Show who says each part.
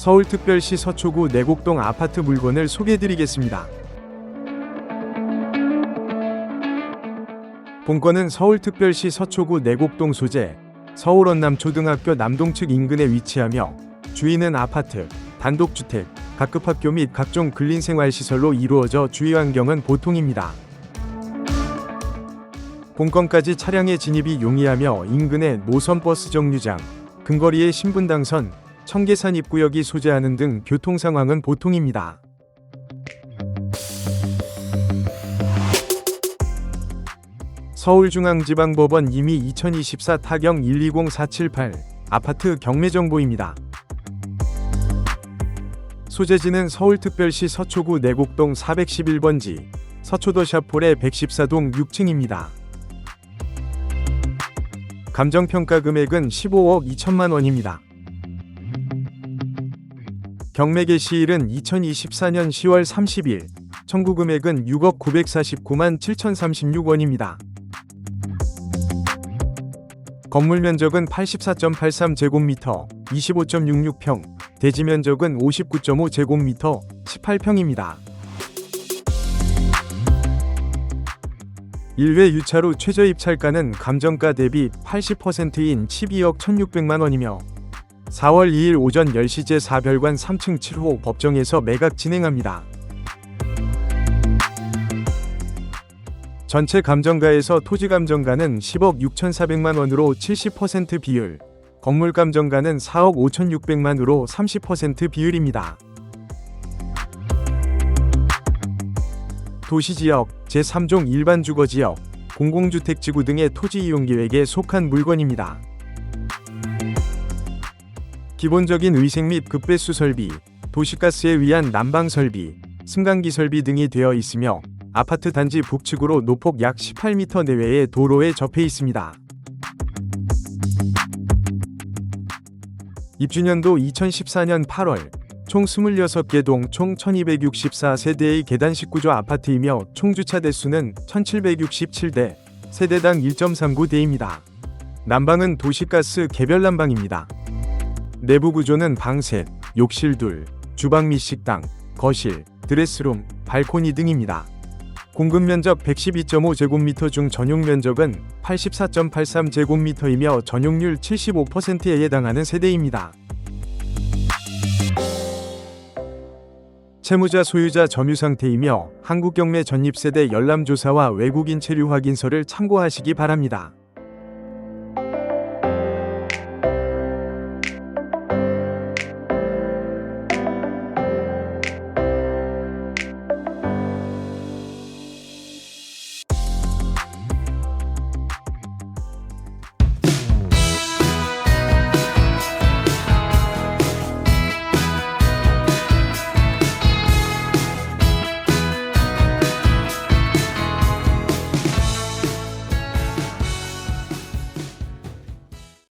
Speaker 1: 서울특별시 서초구 내곡동 아파트 물건을 소개해드리겠습니다. 본건은 서울특별시 서초구 내곡동 소재 서울원남초등학교 남동측 인근에 위치하며 주인은 아파트, 단독주택, 각급 학교 및 각종 근린생활시설로 이루어져 주위 환경은 보통입니다. 본건까지 차량의 진입이 용이하며 인근의 노선버스 정류장, 근거리의 신분당선, 청계산 입구역이 소재하는 등 교통 상황은 보통입니다. 서울중앙지방법원 이미 2024 타경 120478 아파트 경매 정보입니다. 소재지는 서울특별시 서초구 내곡동 411번지, 서초도 샤폴의 114동 6층입니다. 감정평가 금액은 15억 2천만 원입니다. 경매 개 시일은 2024년 10월 30일, 청구 금액은 6억 949만 7,036원입니다. 건물 면적은 84.83제곱미터, 25.66평, 대지 면적은 59.5제곱미터, 18평입니다. 1회 유차로 최저 입찰가는 감정가 대비 80%인 12억 1,600만 원이며 4월 2일 오전 10시 제4별관 3층 7호 법정에서 매각 진행합니다. 전체 감정가에서 토지 감정가는 10억 6,400만 원으로 70% 비율, 건물 감정가는 4억 5,600만으로 30% 비율입니다. 도시지역, 제3종 일반 주거지역, 공공주택지구 등의 토지 이용 계획에 속한 물건입니다. 기본적인 의색 및 급배수 설비, 도시가스에 위한 난방 설비, 승강기 설비 등이 되어 있으며 아파트 단지 북측으로 노폭 약 18m 내외의 도로에 접해 있습니다. 입주년도 2014년 8월 총 26개 동 총 1264세대의 계단식 구조 아파트이며 총 주차 대수는 1767대, 세대당 1.39대입니다. 난방은 도시가스 개별 난방입니다. 내부 구조는 방셋, 욕실 둘, 주방 및 식당, 거실, 드레스룸, 발코니 등입니다. 공급 면적 112.5제곱미터 중 전용 면적은 84.83제곱미터이며 전용률 75%에 해당하는 세대입니다. 채무자 소유자 점유 상태이며 한국경매 전입세대 열람조사와 외국인 체류 확인서를 참고하시기 바랍니다.